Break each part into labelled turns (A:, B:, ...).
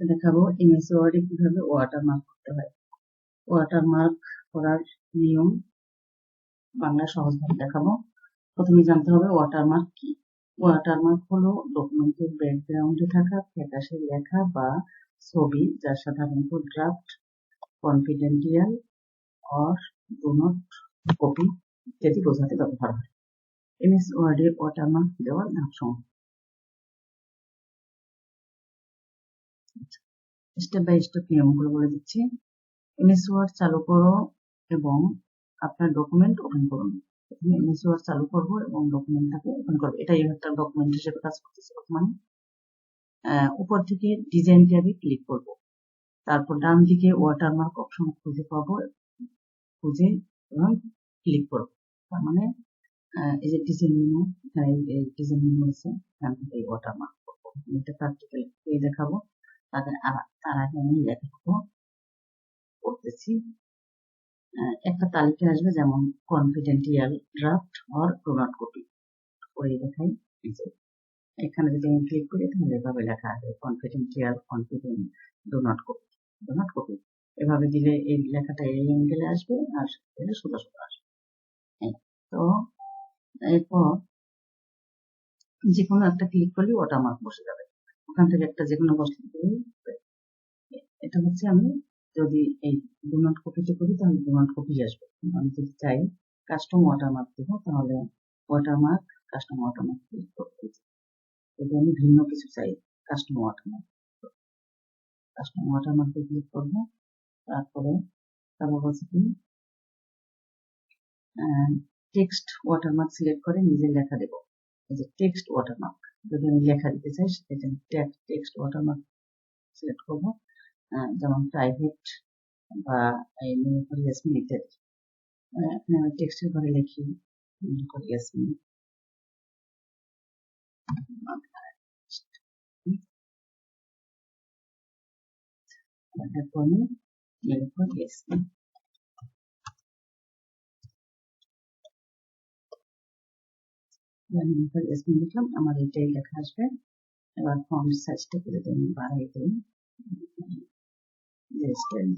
A: দেখাবো এমএস ওয়ার্ডে কীভাবে ওয়াটারমার্ক করতে হয়? ওয়াটারমার্ক করার নিয়ম বাংলা সহজভাবে দেখাবো। প্রথমে জানতে হবে ওয়াটারমার্ক কি? ওয়াটারমার্ক হলো ডকুমেন্টের ব্যাকগ্রাউন্ডে থাকা, ফ্যাকাশে লেখা বা ছবি যা সাধারণত draft confidential or do not copy ইত্যাদি বোঝাতে ব্যবহার হয়। এমএস ওয়ার্ডে ওয়াটারমার্ক দেওয়ার ধাপসমূহ স্টেপ বাই স্টেপ নিয়মগুলো বলে দিচ্ছি। এমএস ওয়ার্ড চালু করো এবং আপনার ডকুমেন্ট ওপেন করুন। এমএস ওয়ার্ড চালু করব এবং ডকুমেন্টটাকে ওপেন করব। এটাই একটা ডকুমেন্ট হিসেবে কাজ করতেছে বর্তমানে। উপর থেকে ডিজাইন ট্যাবে ক্লিক করব। তারপর ডান দিকে ওয়াটারমার্ক অপশন খুঁজে পাবো, খুঁজে এবং ক্লিক করব। তার মানে এই যে ডিজাইন মেনু এখানে ডিজাইন মেনু আছে এখান থেকে ওয়াটারমার্ক করব এটা প্র্যাকটিক্যাল দেখাবো। তাদের তার আগে আমি লেখাটুকু করতেছি। একটা তালিকা আসবে যেমন confidential draft or do not copy করে দেখাই। এখানে যদি আমি ক্লিক করি, তাহলে এভাবে লেখা আসবে confidential confident do not copy do not copy এভাবে দিলে এই লেখাটা এই অ্যাঙ্গেলে আসবে আর এটা সোজা সোজা আসবে। তো, এরপর যে কোনো একটা ক্লিক করলে ওটা আমার বসে যাবে। ওখান থেকে একটা যে কোনো বস্তু এটা হচ্ছে আমি যদি এই ডোনাট কপিতে করি, তাহলে ডোনাট কপি আসবে। আমি যদি চাই কাস্টম ওয়াটারমার্ক দেব, তাহলে ওয়াটারমার্ক কাস্টম ওয়াটারমার্ক ক্লিক করতে যদি আমি ভিন্ন কিছু চাই কাস্টম ওয়াটারমার্ক কাস্টম ওয়াটারমার্কে ক্লিক করব। তারপরে তারপর বলছে কি টেক্সট ওয়াটারমার্ক সিলেক্ট করে নিজের লেখা দেব। এই যে টেক্সট ওয়াটারমার্ক যদি আমি লেখা দিতে চাই, সেটা টেক্সট ওয়াটারমার্ক সিলেক্ট করব। যেমন প্রাইভেট বা ইয়াসমিন ইত্যাদি টেক্সটের ঘরে লিখি ইয়াসমিন তারপর আমি ইয়াসমিন আমি এটাই লেখা আসবে এবার ফন্ট সাইজটা করে দিই বাড়াই যে স্টাইল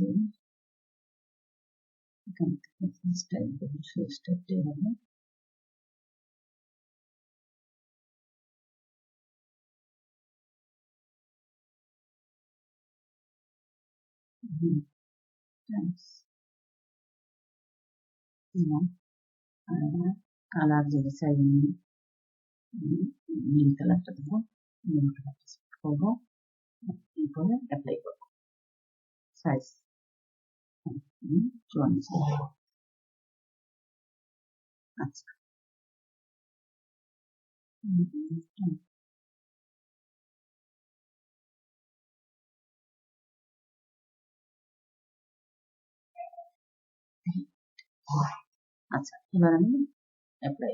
A: হবে কালার যদি চাই নীল কালারটা দেবো নীল কালারটা সিলেক্ট করব এরপরে অ্যাপ্লাই করব সাইজ চুয়ান্ন আচ্ছা আচ্ছা এবার আমি অ্যাপ্লাই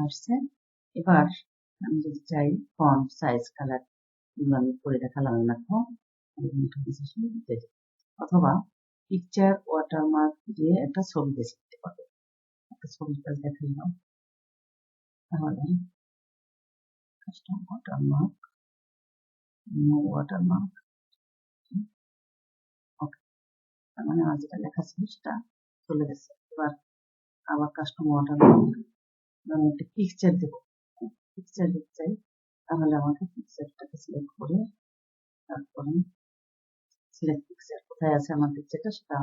A: আসছে এবার আমি যদি চাই ফন্ট সাইজ কালার আমি করে দেখালাম দেখো অথবা পিকচার ওয়াটারমার্ক দিয়ে একটা ছবি বেছে পারব একটা ছবিটা দেখে নিলাম তাহলে কাস্টম ওয়াটারমার্ক নো ওয়াটারমার্ক তার মানে আমার যেটা লেখা ছিল সেটা চলে গেছে। এবার আবার কাস্টম ওয়াটারমার্ক আমি একটা পিকচার দেবো। পিকচার দিতে চাই, তাহলে আমাকে পিকচারটাকে সিলেক্ট করে তারপরে সিলেক্ট পিকচার কোথায় আছে আমার পিকচারটা সেটা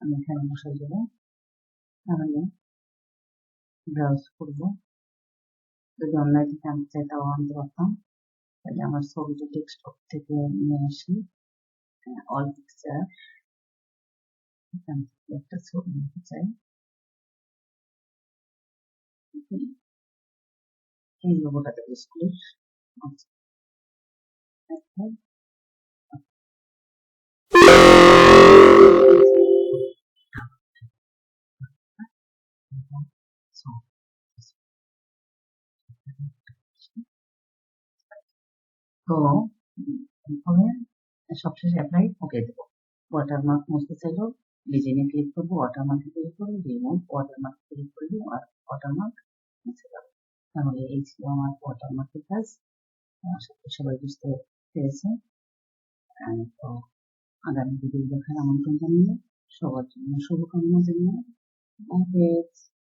A: আমি এখানে বসাই দেব। তাহলে ব্রাউজ করব। যদি অনলাইন থেকে আনতে চাই তাও আনতে পারতাম। তাহলে আমার ছবিটা ডেস্কটপ থেকে নিয়ে আসি। অল পিকচার এখান থেকে একটা ছবি নিতে চাই এই লোগোটা দেবো স্কুলের তো এরপরে সবশেষে অ্যাপ্লাই ওকে দেবো ওয়াটারমার্ক মুছতে চাইলেও ডিজাইনে ক্লিক করব ওয়াটারমার্কে ক্লিক করব রিমুভ ওয়াটারমার্কে ক্লিক করলে ওয়াটারমার্ক মুছে যাবে তাহলে এই ছিল আমার ওয়াটারমার্কের কাজ। আশা করি সবাই বুঝতে পেরেছে তো আগামী ভিডিও দেখার আমন্ত্রণ জানিয়ে সবার জন্য শুভকামনা জানিয়ে